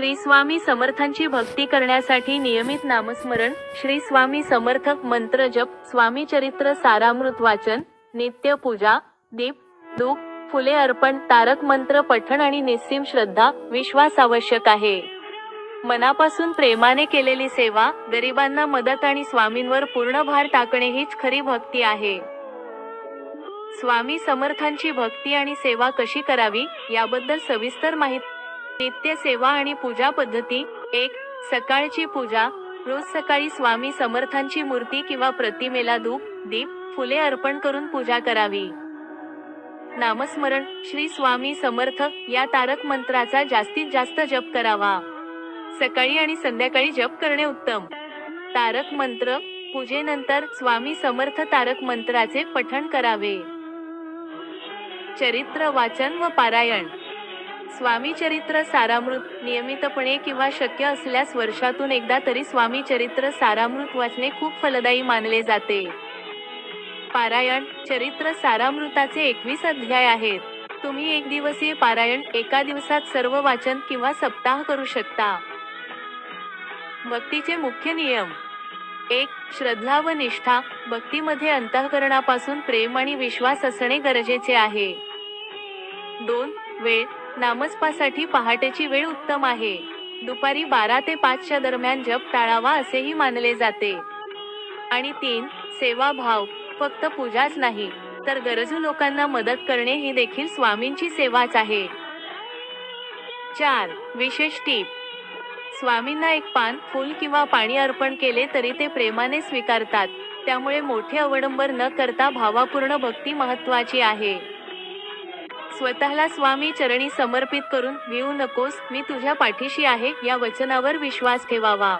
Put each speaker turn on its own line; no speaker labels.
श्री स्वामी समर्थांची भक्ती करण्यासाठी नियमित नामस्मरण श्री स्वामी समर्थक मंत्र जप स्वामी चरित्र सारामृत वाचन नित्य पूजा दीप धूप फुले अर्पण तारक मंत्र पठण आणि निस्सीम श्रद्धा विश्वास आवश्यक आहे. मनापासून प्रेमाने केलेली सेवा गरिबांना मदत आणि स्वामींवर पूर्ण भार टाकणे हीच खरी भक्ती आहे. स्वामी समर्थांची भक्ती आणि सेवा कशी करावी याबद्दल सविस्तर माहिती नित्य सेवा आणि पूजा पद्धती एक सकाळची पूजा रोज सकाळी स्वामी समर्थांची मूर्ती किंवा प्रतिमेला धूप दीप फुले अर्पण करून पूजा करावी. नामस्मरण श्री स्वामी समर्थ या तारक मंत्राचा जास्तीत जास्त जप करावा. सकाळी आणि संध्याकाळी जप करणे उत्तम. तारक मंत्र पूजेनंतर स्वामी समर्थ तारक मंत्राचे पठण करावे. चरित्र वाचन व पारायण. स्वामी चरित्र सारामृत नियमितपणे किंवा शक्य असल्यास वर्षातून एकदा तरी स्वामी चरित्र सारामृत वाचणे खूप फलदायी मानले जाते. पारायण चरित्र सारामृताचे एकवीस अध्याय आहेत. तुम्ही एक दिवसीय पारायण एका दिवसात सर्व वाचन किंवा सप्ताह करू शकता. भक्तीचे मुख्य नियम. एक श्रद्धा व निष्ठा भक्तीमध्ये अंतःकरणापासून प्रेम आणि विश्वास असणे गरजेचे आहे. दोन वेळ नामस्पासाठी पहाटेची वेळ उत्तम आहे. दुपारी बारा ते पाचच्या दरम्यान जप टाळावा असेही मानले जाते. आणि तीन सेवा भाव फक्त पूजाच नाही तर गरजू लोकांना मदत करणे ही देखील स्वामींची सेवाच आहे. चार विशेष टीप. स्वामींना एक पान फूल किंवा पाणी अर्पण केले तरी ते प्रेमाने स्वीकारतात. त्यामुळे मोठे अवडंबर न करता भावापूर्ण भक्ती महत्वाची आहे. स्वतःला स्वामी चरणी समर्पित करून घेऊ नकोस मी तुझ्या पाठीशी आहे या वचनावर विश्वास ठेवावा.